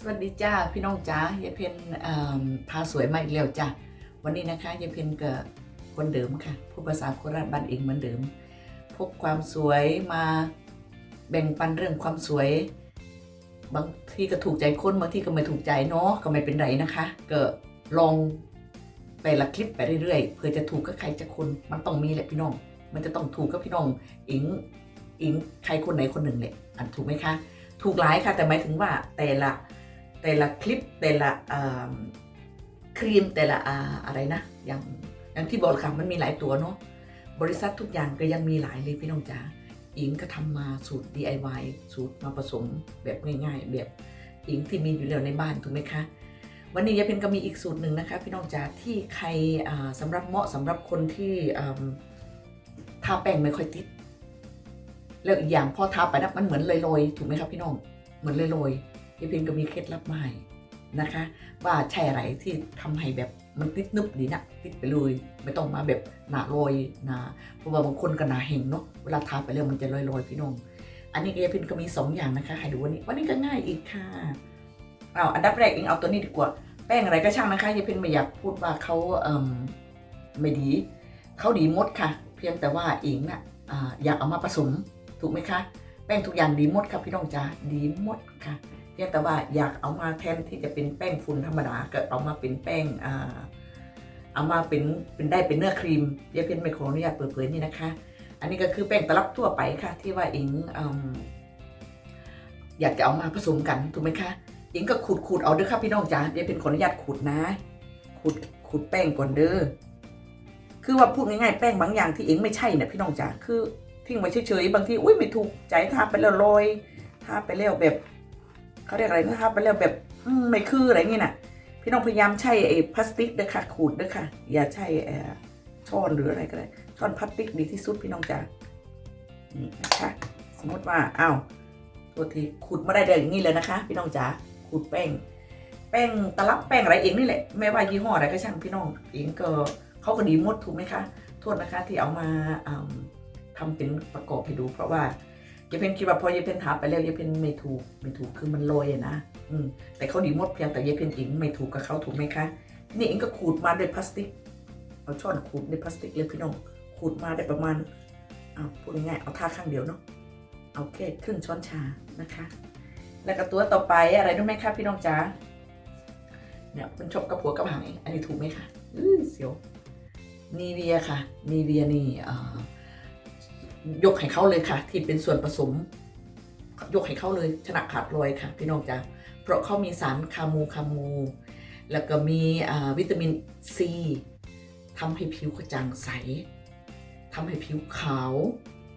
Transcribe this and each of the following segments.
สวัสดีจ้าพี่น้องจ้ายายเพนพาสวยมาอีกแล้วจ้าวันนี้นะคะยายเพนกับคนเดิมค่ะผู้ภาษาโคราชบ้านเองเหมือนเดิม พบความสวยมาแบ่งปันเรื่องความสวย บางที่ก็ถูกใจคนบางที่ก็ไม่ถูกใจเนาะก็ไม่เป็นไรนะคะก็ลองแต่ละคลิปไปเรื่อยๆเพื่อจะถูกกับใครจะคนมันต้องมีแหละพี่น้อง มันจะต้องถูกกับพี่น้องอิงอิงใครคนไหนคนหนึ่งแหละอันถูกไหมคะถูกหลายค่ะ แต่หมายถึงว่าแต่ละ แต่ละคลิปแต่ละครีมแต่ละอะไรนะ อย่างอย่างที่บอกค่ะมันมีหลายตัวเนาะบริษัททุกอย่างก็ยังมีหลายเลยพี่น้องจ๋าอิงก็ทำมาสูตร DIY สูตรมาผสมแบบง่ายๆ แบบอิงที่มีอยู่แล้วในบ้านถูกไหมคะวันนี้ยายเพนก็มีอีกสูตรหนึ่งนะคะ พี่น้องจ๋าที่ใครอ่าสำหรับเหมาะสำหรับคนที่ทาแป้งไม่ค่อยติด แล้วอีกอย่างพอทาไปนะมันเหมือนลอยๆถูกไหมครับพี่น้องเหมือนลอยๆ ยายเพนก็มีเคล็ดลับมาให้นะคะ ว่าใช่อะไรที่ทำให้แบบมันติดนึบดีนะติดไปเลย ไม่ต้องมาแบบหนาลอยหนาเพราะว่าบางคนก็หนาเห็นเนาะเวลาทาไปแล้วมันจะลอยๆพี่น้องอันนี้ยายเพนก็มีสองอย่างนะคะให้ดูวันนี้วันนี้ก็ง่ายอีกค่ะเอาอันดับแรกเองเอาตัวนี้ดีกว่าแป้งอะไรก็ช่างนะคะยายเพนไม่อยากพูดว่าเขาเอ่มไม่ดีเขาดีมดค่ะ เพียงแต่ว่าเองน่ะอ่าอยากเอามาผสมถูกไหมคะ แป้งทุกอย่างดีมดครับพี่น้องจ๋าดีมดค่ะ พียงแต่ว่าอยากเอามาแทนที่จะเป็นแป้งฝุ่นธรรมดาก็เอามาเป็นแป้งอ่าเอามาเป็นเป็นได้เป็นเนื้อครีมเดี๋ยวเพนไม่ขออนุญาตเปิดเผยนี่นะคะ อันนี้ก็คือแป้งตลับทั่วไปค่ะ ที่ว่าอิงออยากจะเอามาผสมกันถูกไหมคะอิงก็ขูดขูดเอาเด้อค่ะพี่น้องจ๋าเดี๋ยวเพนขออนุญาตขูดนะขูดขูดแป้งก่อนเด้อคือว่าพูดง่ายๆแป้งบางอย่างที่เองไม่ใช่เนี่ยพี่น้องจ๋าคือทิ้งไว้เฉยๆบางทีอุ้ยไม่ถูกใจทาไปแล้วลอยทาไปแล้วแบบ เขาเรียกอะไรนะทาไปแล้วแบบไม่คืออะไรเงี้ยน่ะ พี่น้องพยายามใช้ไอ้พลาสติกเด้อค่ะขูดเด้อค่ะ อย่าใช้เอ่อช้อนหรืออะไรก็ได้ช้อนพลาสติกดีที่สุดพี่น้องจ๋านี่นะคะสมมติว่าอ้าวตัวทีขูดมาได้เดี๋ยวอย่างนี้เลยนะคะ พี่น้องจ๋าขูดแป้ง แป้งตลับแป้งอะไรเองนี่แหละไม่ว่ายี่ห้ออะไรก็ช่างพี่น้องเองก็เขาก็ดีมดถูกไหมคะโทษนะคะที่เอามาอาทำเป็นประกอบให้ดูเพราะว่า ยายเพนคิดว่าพอยายเพนถามไปแล้วยายเพนไม่ถูกไม่ถูกคือมันลอยอะนะอืมแต่เขาดีหมดเพียงแต่ยายเพนเองไม่ถูกกับเขาถูกไหมคะนี่เองก็ขูดมาด้วยพลาสติกเอาช้อนขูดด้วยพลาสติกเลยพี่น้องขูดมาได้ประมาณเอาพูดง่ายๆเอาท่าข้างเดียวเนาะเอาแค่ครึ่งช้อนชานะคะ แล้วก็ตัวต่อไปอะไรรู้ไหมคะพี่น้องจ๋าเนี่ยมันชอบกระผัวกระหังองอันนี้ถูกไหมคะอื้อเสียวนีเวียค่ะนีเวียนี่อ่า ยกให้เขาเลยค่ะ ที่เป็นส่วนผสม ยกให้เขาเลยชนะขาดลอยค่ะ พี่น้องจ๋าเพราะเขามีสารคามูคามู แล้วก็มีวิตามินซีทำให้ผิวกระจ่างใสทำให้ผิวขาว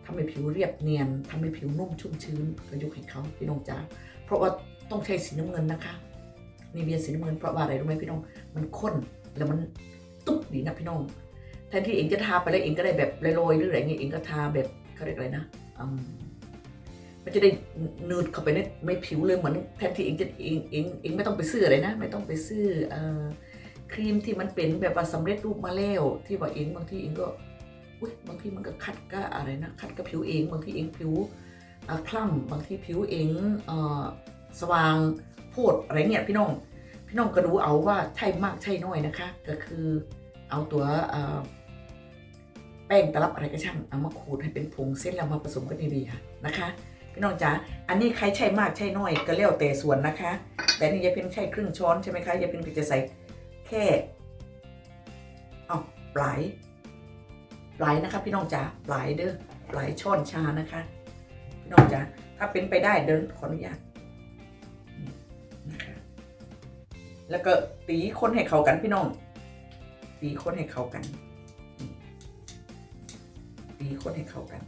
ทำให้ผิวเรียบเนียนทำให้ผิวนุ่มชุ่มชื้นก็ยกให้เขาพี่น้องจ๋าเพราะว่าต้องใช้สีน้ำเงินนะคะนี่เบียสีน้ำเงินเพราะว่าอะไรรู้ไหมพี่น้อง มันข้นแล้วมันตุ๊บดีนะพี่น้อง แทนที่เองจะทาไปแล้วเองก็ได้แบบโรยๆหรืออะไรเงี้ยเองก็ทาแบบเขาเรียกอะไรนะมันจะได้นูดเข้าไปในไม่ผิวเลยเหมือนแทนที่เองจะเองเองเองไม่ต้องไปซื้ออะไรนะ ไม่ต้องไปซื้ออครีมที่มันเป็นแบบว่าสำเร็จรูปมาแล้วที่ว่าเองบางทีเองก็อุ้ยบางทีมันก็คัดก็อะไรนะคัดกับผิวเองบางทีเองผิวคล้ำบางทีผิวเองเออสว่างโพดอะไรเงี้ยพี่น้องพี่น้องก็ดูเอาว่าใช่มากใช่น้อยนะคะ ก็คือเอาตัวเอ่อ ป้งตลับอะไรก็ช่างเอามาขูดให้เป็นผงเส้นแล้วมาผสมกันดีๆค่ะนะคะพี่น้องจ๋าอันนี้ใครใช่มากใช่น้อยก็แล้วแต่ส่วนนะคะ แต่นี่ยายเพ็ญใช้ครึ่งช้อนใช่ไหมคะยายเพ็ญก็จะใส่แค่เอปลายปลายนะคะ พี่น้องจ๋าปลายเด้อปลายช้อนชานะคะ พี่น้องจ๋าถ้าเป็นไปได้เดินขออนุญาตนี่นะคะแล้วก็ตีคนให้เข้ากันพี่น้องตีคนให้เข้ากัน ตีคนให้เข้ากัน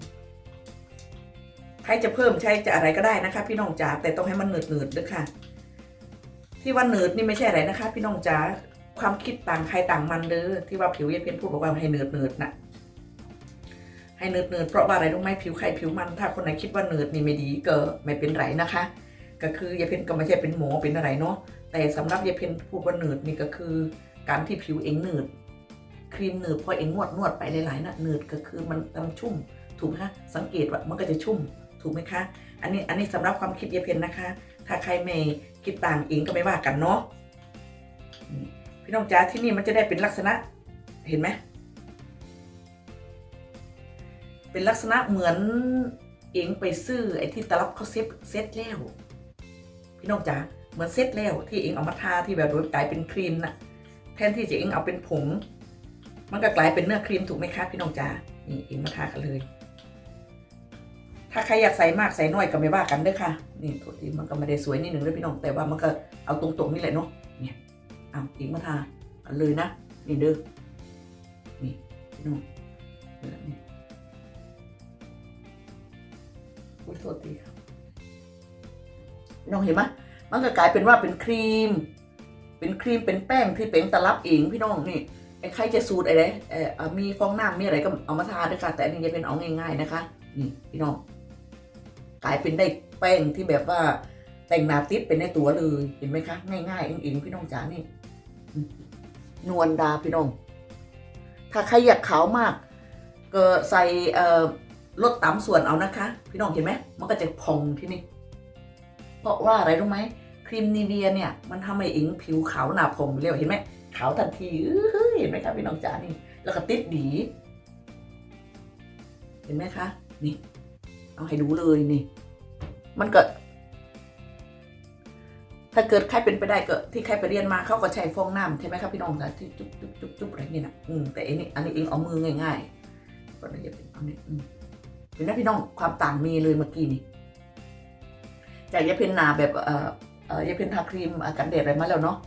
ใครจะเพิ่มใช้จะอะไรก็ได้นะคะ พี่น้องจ๋าแต่ต้องให้มันหนืดหนืดด้วยค่ะ ที่ว่าหนืดนี่ไม่ใช่อะไรนะคะ พี่น้องจ๋าความคิดต่างใครต่างมันเด้อที่ว่าผิวยายเพียนพูดบอกว่าให้หนืดหนืดนะให้หนืดหนืดเพราะว่าอะไรรู้ไหมผิวใครผิวมัน ถ้าคนไหนคิดว่าหนืดนี่ไม่ดีก็ไม่เป็นไรนะคะ ก็คือยายเพนก็ไม่ใช่เป็นหมอเป็นอะไรเนาะแต่สำหรับยายเพนพูดว่าหนืดนี่ก็คือ การที่ผิวเองหนืด ครีมหนืดพอเองนวดนวดไปหลายๆนะหนืดก็คือมันมันชุ่มถูกไหมคะสังเกตว่ามันก็จะชุ่มถูกไหมคะ อันนี้อันนี้สำหรับความคิดเยเพนนะคะ ถ้าใครไม่คิดต่างอิงก็ไม่ว่ากันเนาะพี่น้องจ๋าที่นี่มันจะได้เป็นลักษณะเห็นไหมเป็นลักษณะเหมือนเองไปซื้อไอ้ที่ตลับเขาเซ็ตเซ็ตแล้ว พี่น้องจ๋าเหมือนเซ็ตแล้วที่เองเอามาทาที่แบบกลายเป็นครีมน่ะแทนที่จะเองเอาเป็นผง มันก็กลายเป็นเนื้อครีมถูกไหมคะพี่น้องจ๋านี่เองมาทากันเลย ถ้าใครอยากใส่มากใส่น้อยก็ไม่ว่ากันเด้อค่ะ นี่โทษทีมันก็ไม่ได้สวยนิดหนึ่งเลยพี่น้องแต่ว่ามันก็เอาตรงๆนี่แหละเนาะเนี่ยเอาเองมาทากันเลยนะนี่เด้อนี่พี่น้องนี่อุ๊ยโทษทีครับน้องเห็นไหมมันก็กลายเป็นว่าเป็นครีม เป็นครีมเป็นแป้งที่เป็นตลับเองพี่น้องนี่ ใครจะสูตรอะไรเออเอมีฟองน้ำมีอะไรก็เอามาทาด้วยค่ะ แต่อันนี้จะเป็นเอาง่าย ๆนะคะ นี่พี่น้องกลายเป็นได้แป้งที่แบบว่าแต่งหน้าติดเป็นในตัวเลยเห็นไหมคะ ง่ายๆเองๆพี่น้องจ๋านี่นวลดาพี่น้อง ถ้าใครอยากขาวมาก ก็ใส่เอ่อลดต่ำส่วนเอานะคะ พี่น้องเห็นไหมมันก็จะพองที่นี่เพราะว่าอะไรรู้ไหมครีมนีเวียเนี่ย มันทำให้อิงผิวขาวหนาผองเร็วเห็นไหมขาวทันทีอื เห็นไหมคะพี่น้องจ๋านี่ แล้วก็ติดดี เห็นไหมคะ นี่ เอาให้ดูเลยนี่ มันก็ ถ้าเกิดใครเป็นไปได้ก็ที่ใครไปเรียนมาเขาก็ใช้ฟองน้ำใช่ไหมครับพี่น้องคะที่จุ๊บจุ๊บจุ๊บจุ๊บอะไรนี่นะอืมแต่อันนี้ อันนี้เองเอามือง่ายๆก็เลยจะเป็นอันนี้อืมเห็นไหมพี่น้องความต่างมีเลยเมื่อกี้นี่จากยาเพนนาแบบเอ่อเอ่อยาเพนทาครีมกันแดดอะไรมาแล้วเนาะ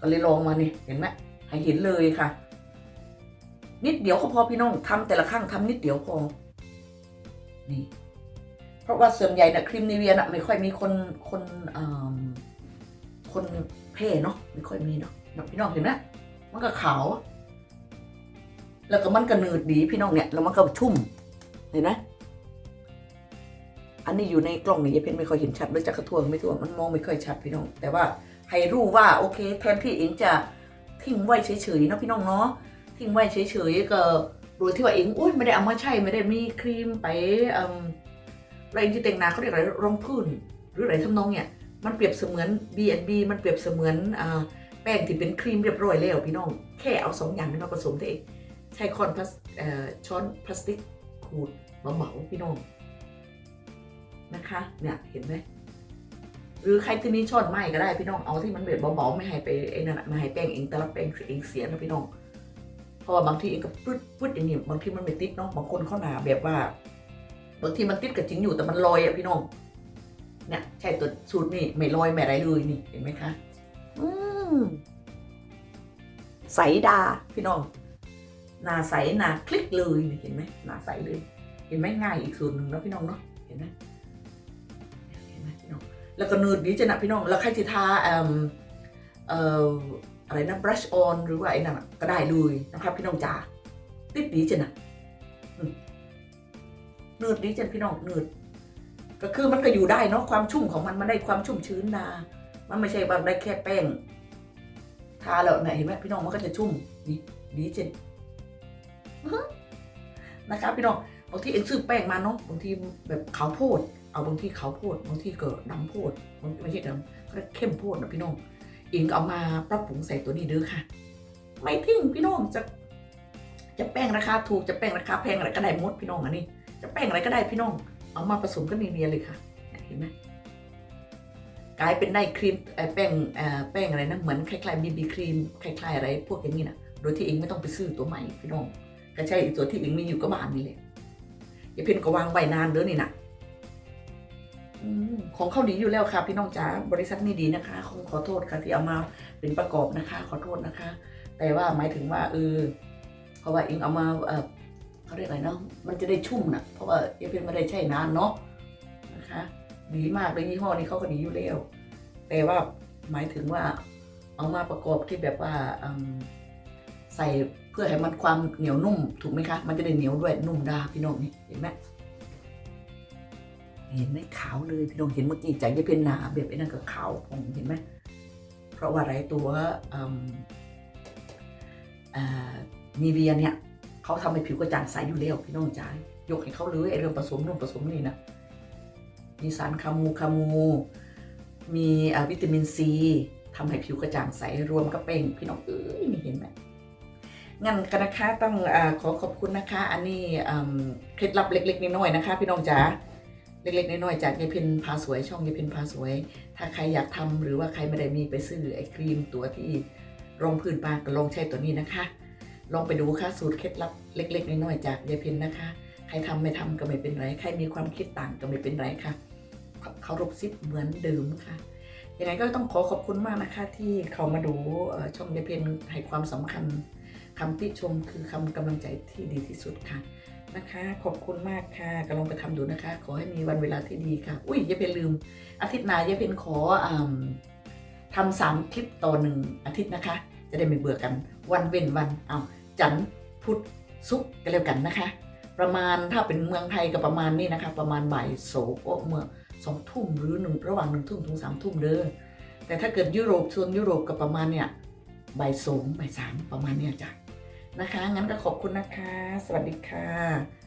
ก็เลยลองมานี่เห็นไหม ให้เห็นเลยค่ะ นิดเดียวก็พอพี่น้องทำแต่ละครั้งทำนิดเดียวพอ นี่ เพราะว่าส่วนใหญ่นะครีมนีเวียนะไม่ค่อยมีคนคนคนเพ่เนาะไม่ค่อยมีเนาะนะพี่น้องเห็นไหมมันก็ขาว แล้วก็มันก็หนืดดีพี่น้องเนี่ยแล้วมันก็ชุ่มเห็นไหมอันนี้อยู่ในกล้องนี่ยายเพนไม่ค่อยเห็นชัดเลยจะกระทั่วไม่ทั่วมันมองไม่ค่อยชัดพี่น้อง แต่ว่าให้รู้ว่าโอเค แทนที่เองจะ ทิ้งไว้เฉยๆเนาะพี่น้องเนาะทิ้งไว้เฉยๆก็โดยที่ว่าเองอุ้ยไม่ได้เอามาใช้ไม่ได้มีครีมไปอะไรที่แต่งหน้าเขาเรียกอะไรรองพื้น หรืออะไรทำนองเนี่ยมันเปรียบเสมือน B&B มันเปรียบเสมือนอ่าแป้งที่เป็นครีมเรียบร้อยแล้วพี่น้อง แค่เอาสองอย่างนี้มาผสมตัวเองใช้คอนพลาสช้อนพลาสติกขูดมาเบาพี่น้องนะคะเนี่ยเห็นไหม หรือใครที่มีช้อนไม้ก็ได้พี่น้องเอาที่มันแบบเบาๆไม่ให้ไปไอ้นั่นน่ะไม่ให้แป้งเองแต่ละแป้งเองเสียนะพี่น้อง เพราะว่าบางทีเองก็ปึ๊ดปึ๊ดอย่างนี้บางทีมันไม่ติดเนาะบางคนเขาหนาแบบว่า บางทีมันติดกับจริงอยู่แต่มันลอยอะพี่น้องเนี่ยใช่ตัวสูตรนี่ไม่ลอยไม่อะไรเลยนี่เห็นไหมคะอืมใสดาพี่น้องหนาใสหนาคลิกเลยนี่เห็นไหมหนาใสเลย เห็นไหมง่ายอีกสูตรหนึ่งนะพี่น้องเนาะเห็นไหม แล้วก็นูดดีจะนะพี่น้อง แล้วใครที่ทาเอ่อเอ่ออะไรนะ brush on หรือว่าไอ้นั่นก็ได้เลยนะครับพี่น้องจ๋าติดดีจะนะเนืดดีจังพี่น้องเนืดก็คือมันก็อยู่ได้เนาะความชุ่มของมันมันได้ความชุ่มชื้นนามันไม่ใช่แบบได้แค่แป้งทาแล้วเนี่ยเห็นไหมพี่น้องมันก็จะชุ่มนี่ดีจังนะคะพี่น้องบางทีเอ็นซื้อแป้งมาเนาะบางทีแบบขาวโพด เอาบางที่เขาวโพดบางที่เก็ดำโพดบางไม่ใช่ดำก็เข้มโพดนะพี่น้องเองก็เอามาปรับปรุงใส่ตัวนี้เด้อค่ะ ไม่ทิ้งพี่น้องจะจะแป้งราคาถูกจะแป้งราคาแพงอะไรก็ได้มดพี่น้องอันนี้ จะแป้งอะไรก็ได้พี่น้อง เอามาผสมกันเนียนๆเลยค่ะเห็นไหมกลายเป็นได้ครีมแป้งเอ่อแป้งอะไรนะเหมือนคล้ายๆบีบีครีมคล้ายๆอะไรพวกอย่างนี้นะโดยที่เองไม่ต้องไปซื้อตัวใหม่พี่น้องก็ใช่ตัวที่เองมีอยู่ก็บ้านนี่แหละอย่าเพ่นก็วางไว้นานเด้อนี่นะ ของเขาดีอยู่แล้วค่ะ พี่น้องจ๋าบริษัทนี้ดีนะคะขอขอโทษค่ะที่เอามาเป็นประกอบนะคะ ขอโทษนะคะ แต่ว่าหมายถึงว่าเออเพราะว่าเองเอามาเออเขาเรียกอะไรเนาะมันจะได้ชุ่มนะเพราะว่าเอฟเนไม่ได้ใช้นานเนาะนะคะ ดีมากเลยยี่ห้อนี้เขาก็ดีอยู่แล้วแต่ว่าหมายถึงว่าเอามาประกอบที่แบบว่าใส่เพื่อให้มันความเหนียวนุ่มถูกไหมคะ มันจะได้เหนียวด้วยนุ่มดาพี่น้องนี่เห็นไหม เห็นไหมขาวเลยพี่น้องเห็นเมื่อกี้จากยาเพนหนาแบบไอ้นั่นก็ขาวผมเห็นไหมเพราะว่าอะไรตัวอืมอ่านีเวียเนี่ยเขาทำให้ผิวกระจ่างใสอยู่แล้วพี่น้องจ๋ายกให้เขาเลยไอเรื่องผสมนู่นผสมนี่นะมีสารคามูคามู มีวิตามินซีทำให้ผิวกระจ่างใสรวมก็เป่งพี่น้องเอ้ยนี่เห็นไหมงั้นกันนะคะต้องอขอขอบคุณนะคะ อันนี้เคล็ดลับเล็ก ๆน้อยๆนะคะ พี่น้องจ๋า เล็กๆน้อยๆจากยายเพ็ญพาสวยช่องยายเพ็ญพาสวย ถ้าใครอยากทำหรือว่าใครไม่ได้มีไปซื้อไอ้ครีมตัวที่รองพื้นปากก็ลองใช้ตัวนี้นะคะ ลองไปดูค่ะสูตรเคล็ดลับเล็ก ๆน้อยๆจากยายเพ็ญนะคะ ใครทำไม่ทำก็ไม่เป็นไร ใครมีความคิดต่างก็ไม่เป็นไรค่ะเคารพซิปเหมือนเดิมค่ะยังไงก็ต้องขอขอบคุณมากนะคะ ที่เขามาดูช่องยายเพ็ญให้ความสำคัญคำติชมคือคำกำลังใจที่ดีที่สุดค่ะ นะคะ ขอบคุณมากค่ะก็ลองไปทำดูนะคะ ขอให้มีวันเวลาที่ดีค่ะ อุ้ยอย่าเพ็ญลืม อาทิตย์หน้าอย่าเพ็ญขออทำสามคลิปต่อหนึ่งอาทิตย์นะคะ จะได้ไม่เบื่อกัน วันเว้นวันเอาจันทร์พุธศุกร์กันแล้วกันนะคะ ประมาณถ้าเป็นเมืองไทยก็ประมาณนี้นะคะ ประมาณบ่ายโสโอ้เมื่อสองทุ่มหรือหนึ่งระหว่างหนึ่งทุ่มถึงสามทุ่มเด้อแต่ถ้าเกิดยุโรปโซนยุโรปก็ประมาณเนี่ยบ่ายสองบ่ายสามประมาณเนี่ยจ้ะ นะคะ งั้นก็ขอบคุณนะคะ สวัสดีค่ะ